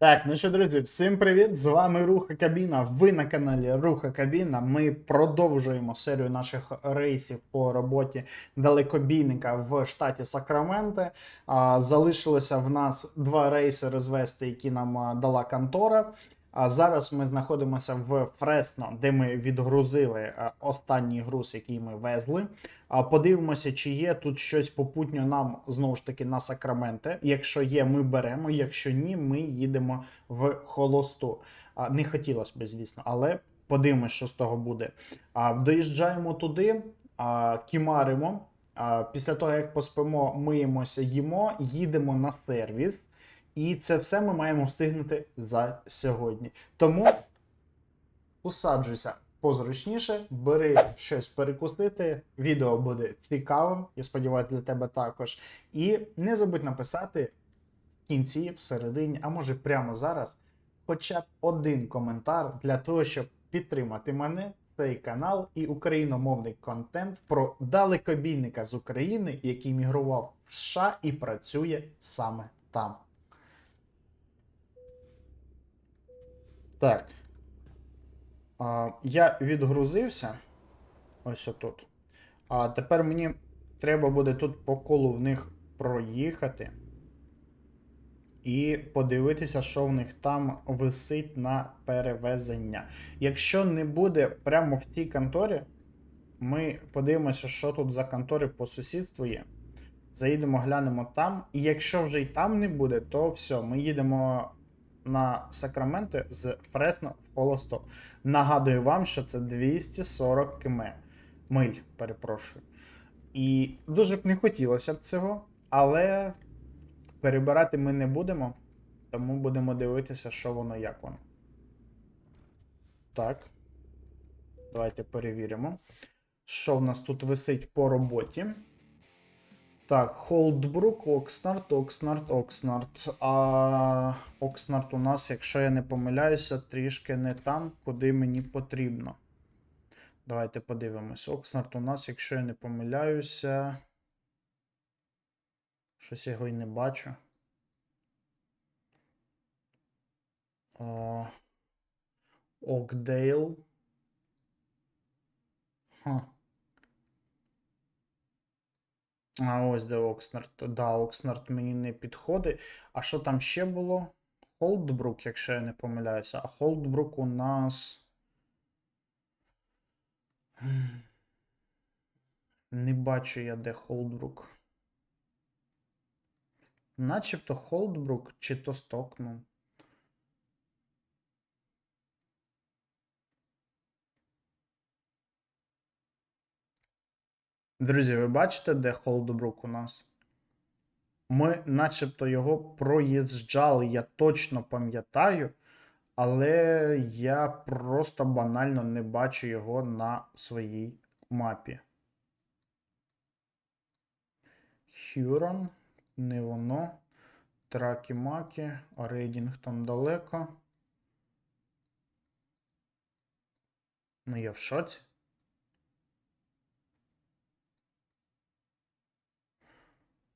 Так, ну що, друзі, всім привіт! З вами Руха Кабіна. Ви на каналі Руха Кабіна. Ми продовжуємо серію наших рейсів по роботі далекобійника в штаті Сакраменте. Залишилося в нас два рейси розвести, які нам дала контора. А зараз ми знаходимося в Фресно, де ми відгрузили е, останній груз, який ми везли. А Подивимося, чи є тут щось попутньо нам знову ж таки на Сакраменте. Якщо є, ми беремо. Якщо ні, ми їдемо в холосту. Не хотілося б, звісно, але подивимося, що з того буде. Доїжджаємо туди, кімаримо. Після того, як поспимо, миємося, їмо, їдемо на сервіс. І це все ми маємо встигнути за сьогодні. Тому усаджуйся позручніше, бери щось перекусити. Відео буде цікавим, я сподіваюся, для тебе також. І не забудь написати в кінці, всередині, а може прямо зараз, хоча б один коментар для того, щоб підтримати мене. Цей канал і україномовний контент про далекобійника з України, який мігрував в США і працює саме там. Так. А, я відгрузився. Ось отут. А тепер мені треба буде тут по колу в них проїхати. І подивитися, що в них там висить на перевезення. Якщо не буде прямо в цій конторі, ми подивимося, що тут за контори по сусідству є. Заїдемо, глянемо там. І якщо вже й там не буде, то все, ми їдемо на Сакраменто з Фресно в Холосто. Нагадую вам, що це 240 км. Миль, перепрошую. І дуже б не хотілося б цього, але перебирати ми не будемо, тому будемо дивитися, що воно, як воно. Так. Давайте перевіримо, що в нас тут висить по роботі. Так, Холдбрук, Окснард, Окснард, Окснард. А Окснард у нас, якщо я не помиляюся, трішки не там, куди мені потрібно. Давайте подивимось. Окснард у нас, якщо я не помиляюся. Щось я його й не бачу. Окдейл. Ха. А ось де Окснард. Да, Окснард мені не підходить. А що там ще було? Холдбрук, якщо я не помиляюся. А Холдбрук у нас. Не бачу я де Холдбрук. Начебто Холдбрук чи то Стокнум. Друзі, ви бачите, де Холдбрук у нас? Ми начебто його проїжджали, я точно пам'ятаю, але я просто банально не бачу його на своїй мапі. Хюрон, не воно. Тракі-макі, Рейдінгтон далеко. Ну, я в шоці.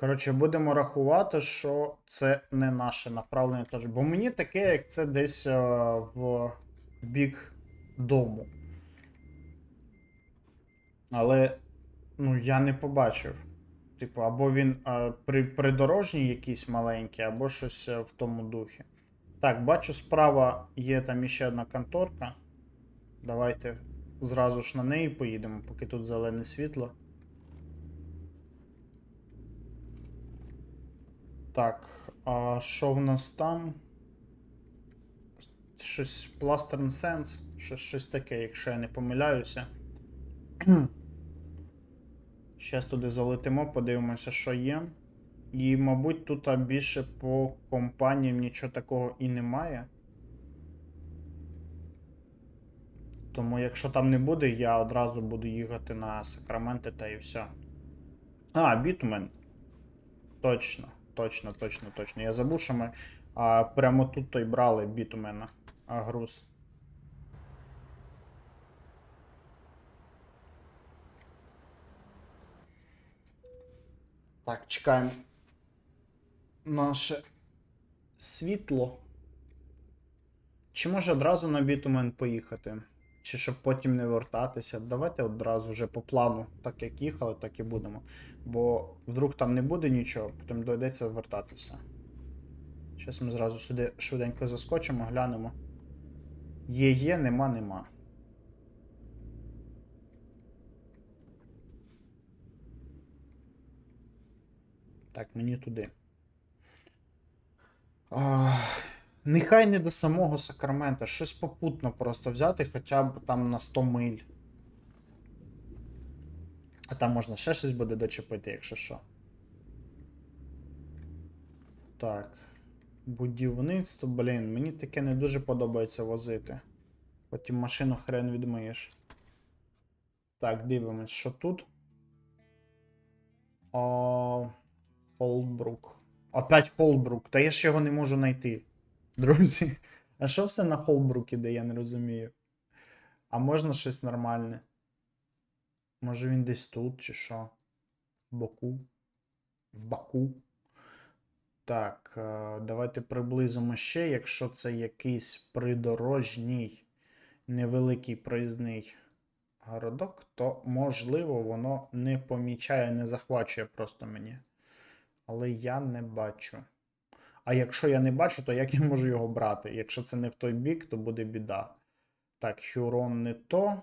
Коротше, будемо рахувати, що це не наше направлення теж. Бо мені таке, як це десь е, в бік дому. Але ну, я не побачив. Типу, або він е, при, придорожній якийсь маленький, або щось е, в тому духі. Так, бачу, справа є там іще одна конторка. Давайте зразу ж на неї поїдемо, поки тут зелене світло. Так, а що в нас там? Щось Plastern Sense, щось, щось таке, якщо я не помиляюся. Зараз туди залетимо, подивимося, що є. І, мабуть, тут більше по компаніям нічого такого і немає. Тому, якщо там не буде, я одразу буду їхати на Сакраменти та і все. А, Бітмен. Точно. Точно, точно, точно. Я забув, що ми а, прямо тут то й брали бітумена а, груз. Так, чекаємо наше світло. Чи може одразу на бітумен поїхати? Чи щоб потім не вертатися? Давайте одразу вже по плану, так як їхали, так і будемо. Бо вдруг там не буде нічого, потім доведеться вертатися. Зараз ми зразу сюди швиденько заскочимо, глянемо. Є, є, нема, нема. Так, мені туди. А, нехай не до самого Сакрамента, щось попутно просто взяти, хоча б там на 100 миль. А там можна ще щось буде дочепити, якщо що. Так. Будівництво, блін, мені таке не дуже подобається возити. Потім машину хрен відмиєш. Так, дивимось, що тут. О, Холдбрук. Опять Холдбрук. Та я ж його не можу знайти. Друзі. А що все на Холдбрук іде, я не розумію. А можна щось нормальне? Може він десь тут, чи що? В боку. В Баку. Так, е, давайте приблизимо ще, якщо це якийсь придорожній невеликий проїзний городок, то можливо воно не помічає, не захвачує просто мені. Але я не бачу. А якщо я не бачу, то як я можу його брати? Якщо це не в той бік, то буде біда. Так, Хюрон не то.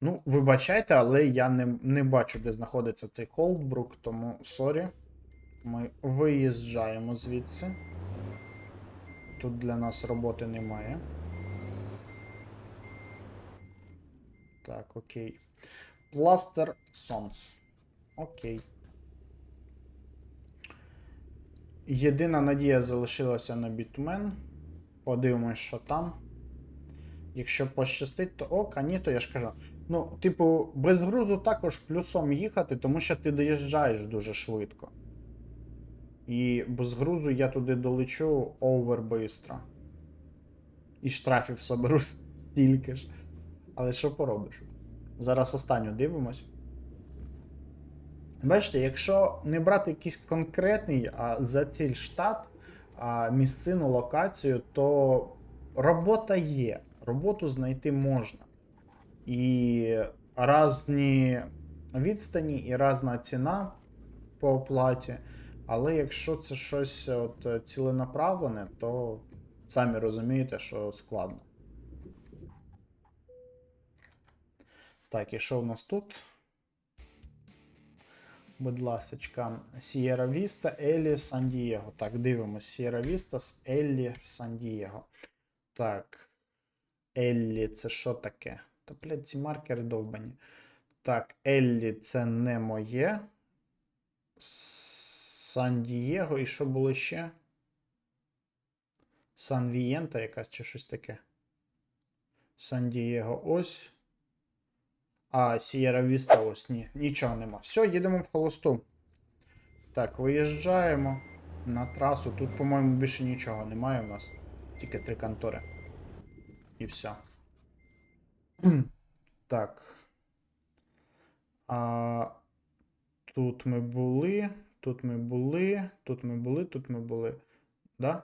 Ну, вибачайте, але я не, не бачу, де знаходиться цей Холдбрук, тому сорі. Ми виїжджаємо звідси. Тут для нас роботи немає. Так, окей. Пластер Сонс. Окей. Єдина надія залишилася на бітмен. Подивимось, що там. Якщо пощастить, то ок, а ні, то я ж кажу. Ну, типу, без грузу також плюсом їхати, тому що ти доїжджаєш дуже швидко. І без грузу я туди долечу овер бистро. І штрафів соберу стільки ж. Але що поробиш? Зараз останню дивимось. Бачите, якщо не брати якийсь конкретний а за ціль штат, а місцину, локацію, то робота є. Роботу знайти можна. І різні відстані, і різна ціна по оплаті. Але якщо це щось от, ціленаправлене, то самі розумієте, що складно. Так, і що в нас тут? Будь ласочка, Сієра Віста, Еллі, Сан Дієго. Так, дивимось. Сієра Віста з Еллі, Сан Дієго. Так. Еллі, це що таке? Та, блядь, ці маркери довбані. Так, Еллі це не моє. Сан Дієго. І що було ще? Сан Вієнта якась чи щось таке. Сан Дієго ось. А, Сієра Віста ось ні. Нічого нема. Все, їдемо в холосту. Так, виїжджаємо на трасу. Тут, по-моєму, більше нічого немає у нас. Тільки три контори. І все. Так. А, Тут ми були. Тут ми були. Тут ми були, тут ми були. Да?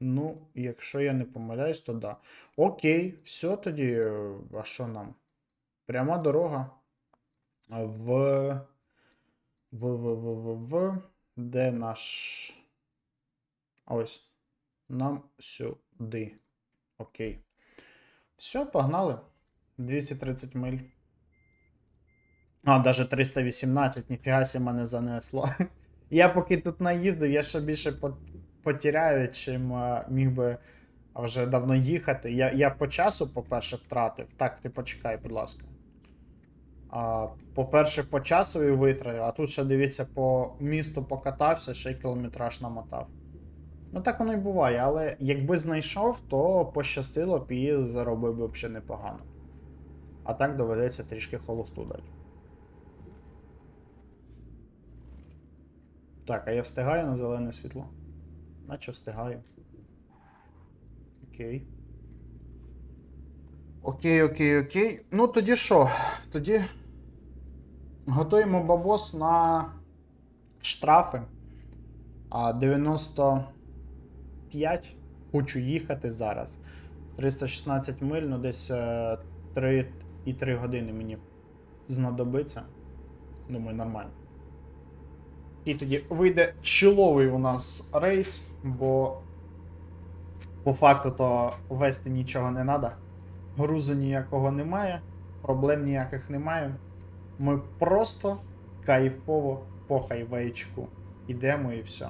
Ну, якщо я не помиляюсь, то да. Окей, все тоді. е, А що нам? Пряма дорога в. В, в, в, в, в. Де наш. Ось. Нам сюди. Окей. Все, погнали. 230 миль. А, даже 318, ніфіга сі мене занесло. Я поки тут наїздив, я ще більше по- потеряю, чим е, міг би вже давно їхати. Я, я по часу, по-перше, втратив. Так, ти почекай, будь ласка. По-перше, по часові витратив, а тут ще дивіться, по місту покатався, ще й кілометраж намотав. Ну так воно і буває, але якби знайшов, то пощастило б і заробив би взагалі непогано. А так доведеться трішки холосту дати. Так, а я встигаю на зелене світло? Наче встигаю. Окей. Окей, окей, окей. Ну тоді що? Тоді готуємо бабос на штрафи. А 90. 5 хочу їхати зараз. 316 миль, ну десь е, 3,3 години мені знадобиться. Думаю, нормально. І тоді вийде чоловий у нас рейс, бо по факту то вести нічого не треба. Грузу ніякого немає, проблем ніяких немає. Ми просто кайфово по хайвейчику йдемо і все.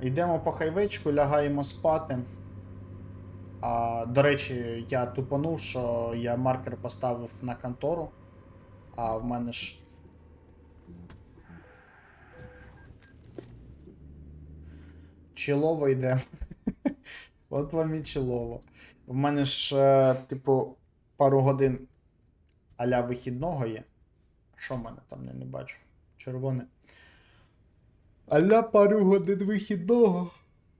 Йдемо по хайвейчику, лягаємо спати. А, до речі, я тупанув, що я маркер поставив на контору, а в мене ж. Чилово йде. От вам і чилово. В мене ж, е, типу, пару годин аля вихідного є. Що в мене там я не бачу? Червоне. Аля пару годин вихідного.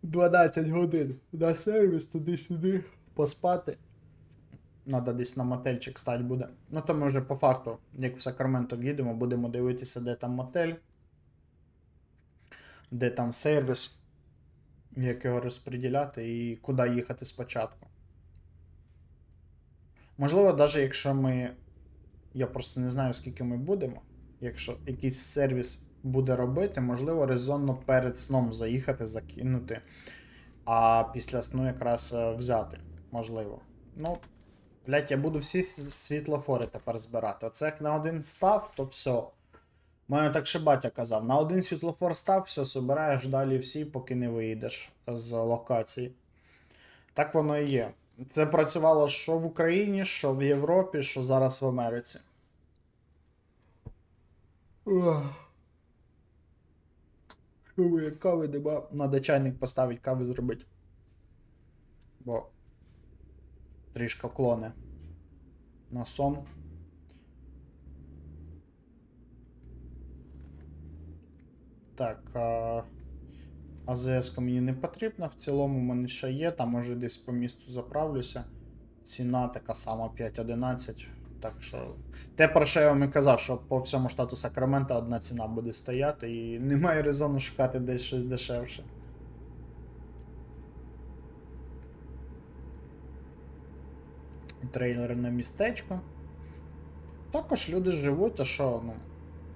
12 годин на сервіс туди-сюди поспати. Надо десь на мотельчик стати буде. Ну то ми вже по факту, як в Сакраменто їдемо, будемо дивитися, де там мотель, де там сервіс, як його розподіляти і куди їхати спочатку. Можливо, навіть якщо ми. Я просто не знаю, скільки ми будемо. Якщо якийсь сервіс буде робити, можливо, резонно перед сном заїхати, закинути, а після сну якраз е, взяти. Можливо. Ну, блять, я буду всі світлофори тепер збирати. Оце як на один став, то все. Мене так ще батя казав: на один світлофор став, все, собираєш далі всі, поки не виїдеш з локації. Так воно і є. Це працювало що в Україні, що в Європі, що зараз в Америці. Ой, Кави нема. Надо чайник поставити, кави зробити. Бо трішки клоне. На сон. Так. А... АЗС мені не потрібна. В цілому в мене ще є. Там може десь по місту заправлюся. Ціна така сама 5.11. Так що. Те, про що я вам і казав, що по всьому штату Сакрамента одна ціна буде стояти, і немає резону шукати десь щось дешевше. Трейлерне містечко. Також люди живуть, а що, ну.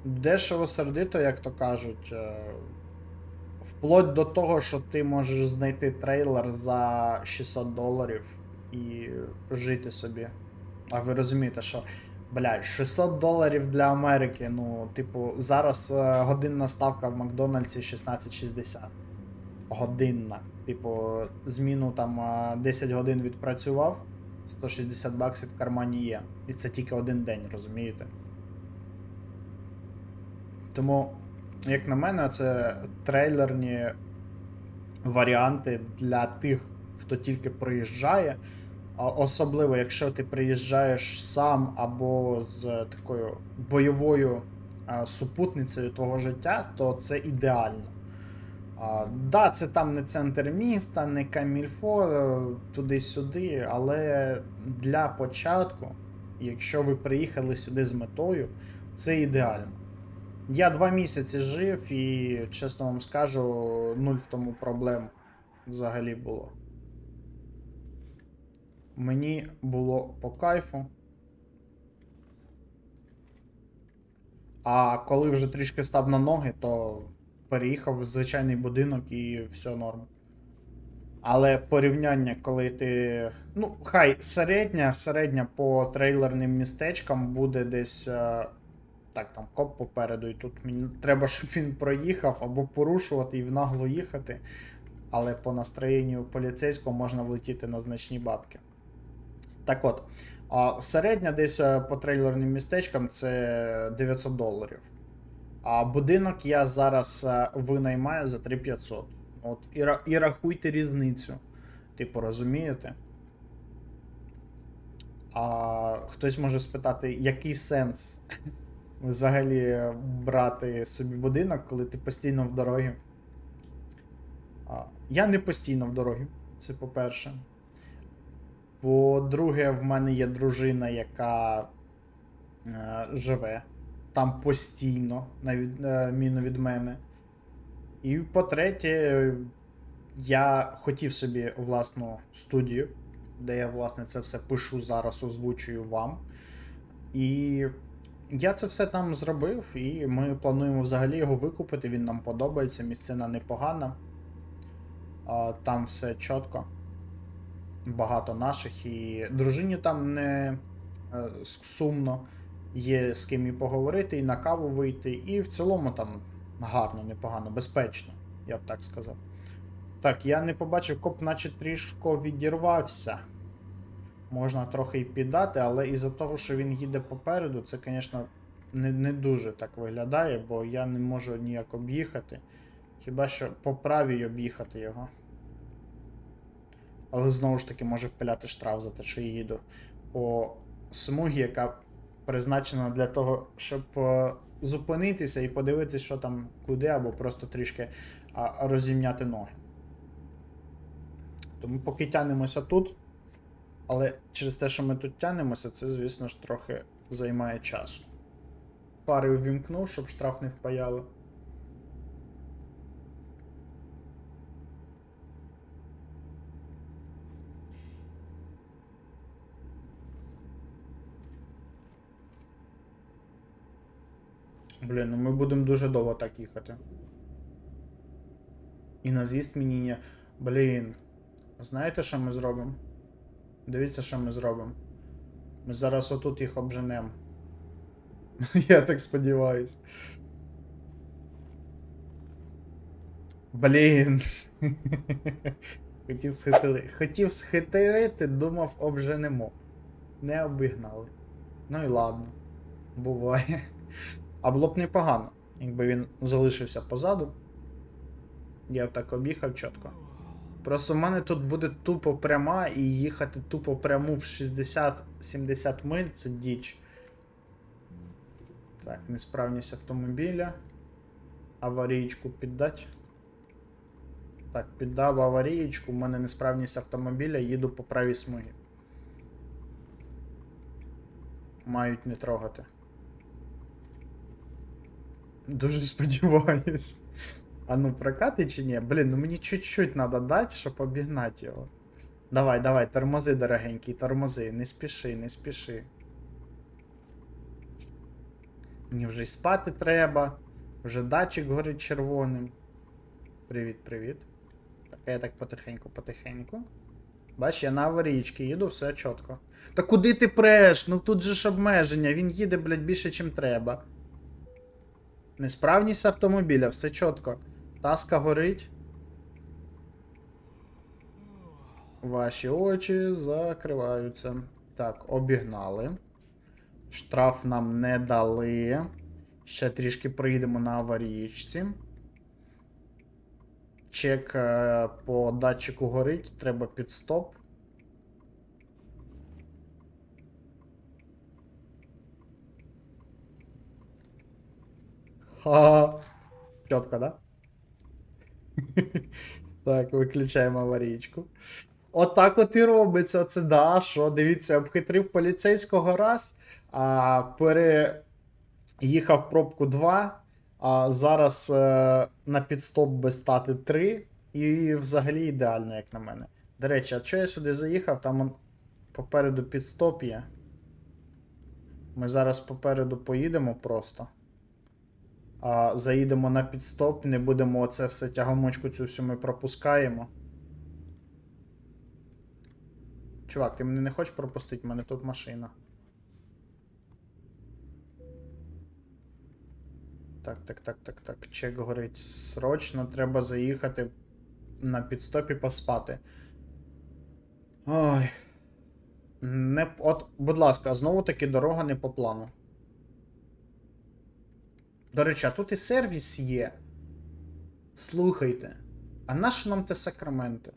Дешево сердито, як то кажуть. е, Вплоть до того, що ти можеш знайти трейлер за 600 доларів і жити собі. А ви розумієте, що, блядь, 600 доларів для Америки. Ну, типу, зараз е, годинна ставка в Макдональдсі 16,60. Годинна. Типу, зміну там е, 10 годин відпрацював, 160 баксів в кармані є. І це тільки один день, розумієте? Тому, як на мене, це трейлерні варіанти для тих, хто тільки приїжджає. Особливо, якщо ти приїжджаєш сам або з такою бойовою супутницею твого життя, то це ідеально. Да, це там не центр міста, не камільфо, е, туди-сюди, але для початку, якщо ви приїхали сюди з метою, це ідеально. Я два місяці жив і, чесно вам скажу, нуль в тому проблем взагалі було. Мені було по кайфу. А коли вже трішки став на ноги, то переїхав в звичайний будинок і все норм. Але порівняння, коли ти. Ну, хай середня, середня по трейлерним містечкам буде десь. е, Так, там коп попереду, і тут мені треба, щоб він проїхав або порушувати і в нагло їхати. Але по настроєнню поліцейського можна влетіти на значні бабки. Так от, середня десь е, по трейлерним містечкам це 900 доларів. А будинок я зараз е, винаймаю за 3500. От, і, і рахуйте різницю. Типу, розумієте? А хтось може спитати, який сенс взагалі брати собі будинок, коли ти постійно в дорогі? А, я не постійно в дорогі, це по-перше. По-друге, в мене є дружина, яка е, живе там постійно, на відміну від мене. І по-третє, я хотів собі власну студію, де я, власне, це все пишу зараз, озвучую вам. І я це все там зробив, і ми плануємо взагалі його викупити. Він нам подобається, місцина непогана. Там все чітко. Багато наших, і дружині там не е, сумно. Є з ким і поговорити, і на каву вийти, і в цілому там гарно, непогано, безпечно, я б так сказав. Так, я не побачив, коп, наче трішко відірвався. Можна трохи і піддати, але із-за того, що він їде попереду, це, звісно, не, не дуже так виглядає, бо я не можу ніяк об'їхати. Хіба що по правій об'їхати його. Але знову ж таки може впиляти штраф за те, що я їду по смугі, яка призначена для того, щоб е, зупинитися і подивитися, що там куди, або просто трішки розімняти ноги. Тому поки тянемося тут. Але через те, що ми тут тянемося, це, звісно ж, трохи займає часу. Пари увімкнув, щоб штраф не впаяло. Блін, ну ми будемо дуже довго так їхати. І на з'їзд мені не. Блін. Знаєте, що ми зробимо? Дивіться, що ми зробимо. Ми зараз отут їх обженемо. Я так сподіваюсь. Блін. Хотів схитрити. Хотів схитрити, думав, обженемо. Не обігнали. Ну і ладно. Буває. А було б непогано, якби він залишився позаду. Я так об'їхав чітко. Просто в мене тут буде тупо пряма і їхати тупо пряму в 60-70 миль це діч. Так, несправність автомобіля. Аварійку піддать. Так, піддав аварієчку, у мене несправність автомобіля, їду по правій смугі. Мають не трогати. Дуже сподіваюсь. А ну прокати чи ні? Блін, ну мені чуть-чуть треба дати, щоб обігнати його. Давай, давай, тормози, дорогенький, тормози. Не спіши, не спіши. Мені вже й спати треба. Вже датчик горить червоним. Привіт, привіт. Так, я так потихеньку, потихеньку. Бач, я на аварійки їду, все чітко. Та куди ти преш? Ну тут же ж обмеження, він їде, блядь, більше, чим треба. Несправність автомобіля, все чітко. Таска горить. Ваші очі закриваються. Так, обігнали. Штраф нам не дали. Ще трішки приїдемо на аварійці. Чек е, по датчику горить, треба підстоп. Ха. Чітко, да? Так, виключаємо аварійку. Отак от і робиться. Це да, що дивіться, обхитрив поліцейського раз, а переїхав пробку 2, а зараз е, на підстоп без стати 3. І взагалі ідеально, як на мене. До речі, а що я сюди заїхав? Там он попереду підстоп є. Ми зараз попереду поїдемо просто. А, заїдемо на підстоп, не будемо оце все тягомочку цю всю ми пропускаємо. Чувак, ти мене не хочеш пропустити? У мене тут машина. Так, так, так, так, так. Чек горить. Срочно треба заїхати на підстопі поспати. Ой. Не, от, будь ласка, знову таки дорога не по плану. До речі, а тут і сервіс є. Слухайте. А наше нам те Сакраменто?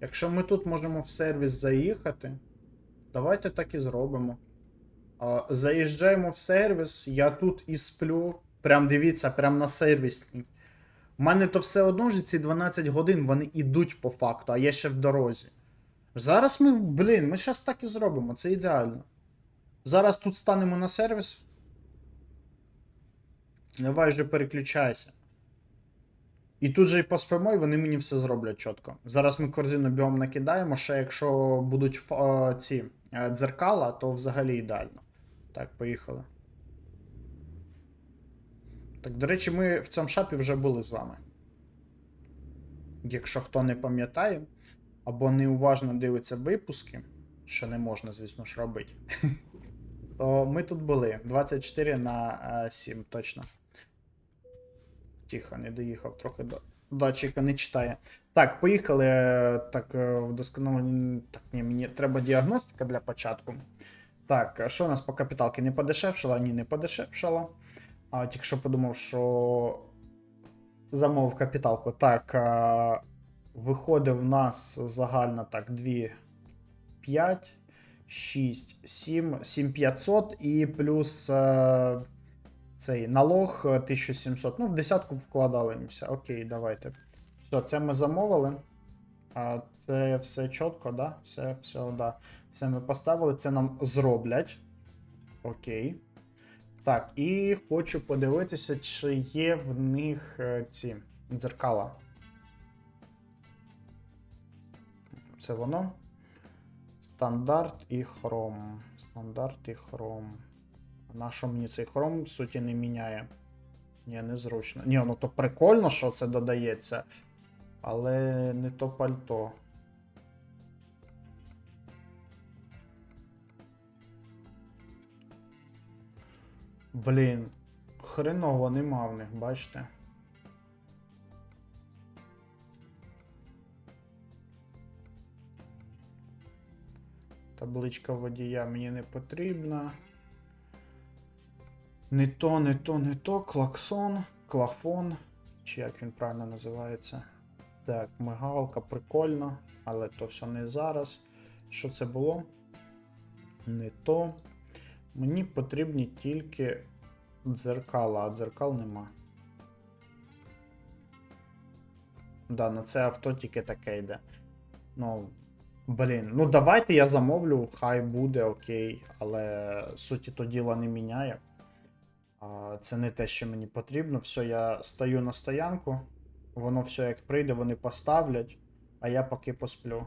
Якщо ми тут можемо в сервіс заїхати, давайте так і зробимо. Заїжджаємо в сервіс, я тут і сплю. Прям дивіться, прям на сервісній. У мене то все одно ж ці 12 годин вони ідуть по факту, а я ще в дорозі. Зараз ми, блін, ми зараз так і зробимо, це ідеально. Зараз тут станемо на сервіс. Давай вже переключайся. І тут же і поспимо, і вони мені все зроблять чітко. Зараз ми корзину бігом накидаємо, ще якщо будуть ф- е, ці е, дзеркала, то взагалі ідеально. Так, поїхали. Так, до речі, ми в цьому шапі вже були з вами. Якщо хто не пам'ятає, або неуважно дивиться випуски, що не можна, звісно ж, робити, то ми тут були 24 на е, 7, точно. Тихо, не доїхав трохи до датчика, не читає. Так, поїхали. е, Так, е, вдосконалення. Так, ні, мені треба діагностика для початку. Так, що у нас по капіталки? Не подешевшало? Ні, не подешевшало. А тільки що подумав, що замовив капіталку. Так, а, виходить в нас загально так 2, 5, 6, 7, 7500 і плюс е, цей налог е, 1700. Ну, в десятку вкладалися. Окей, давайте. Все, це ми замовили. Це все чітко, да? Все, все, да. Все ми поставили, це нам зроблять. Окей. Так, і хочу подивитися, чи є в них е, ці дзеркала. Це воно. Стандарт і хром. Стандарт і хром. На що мені цей хром в суті не міняє? Ні, незручно. Ні, ну то прикольно, що це додається. Але не то пальто. Блін, хреново нема в них, бачите? Табличка водія мені не потрібна. Не то, не то, не то. Клаксон, клафон. Чи як він правильно називається? Так, мигалка, прикольно, але то все не зараз. Що це було? Не то. Мені потрібні тільки дзеркала, а дзеркал нема. Да, на це авто тільки таке йде. Ну, блін, ну давайте я замовлю, хай буде окей, але суті то діла не міняє. Це не те, що мені потрібно. Все, я стою на стоянку, воно все як прийде, вони поставлять, а я поки посплю.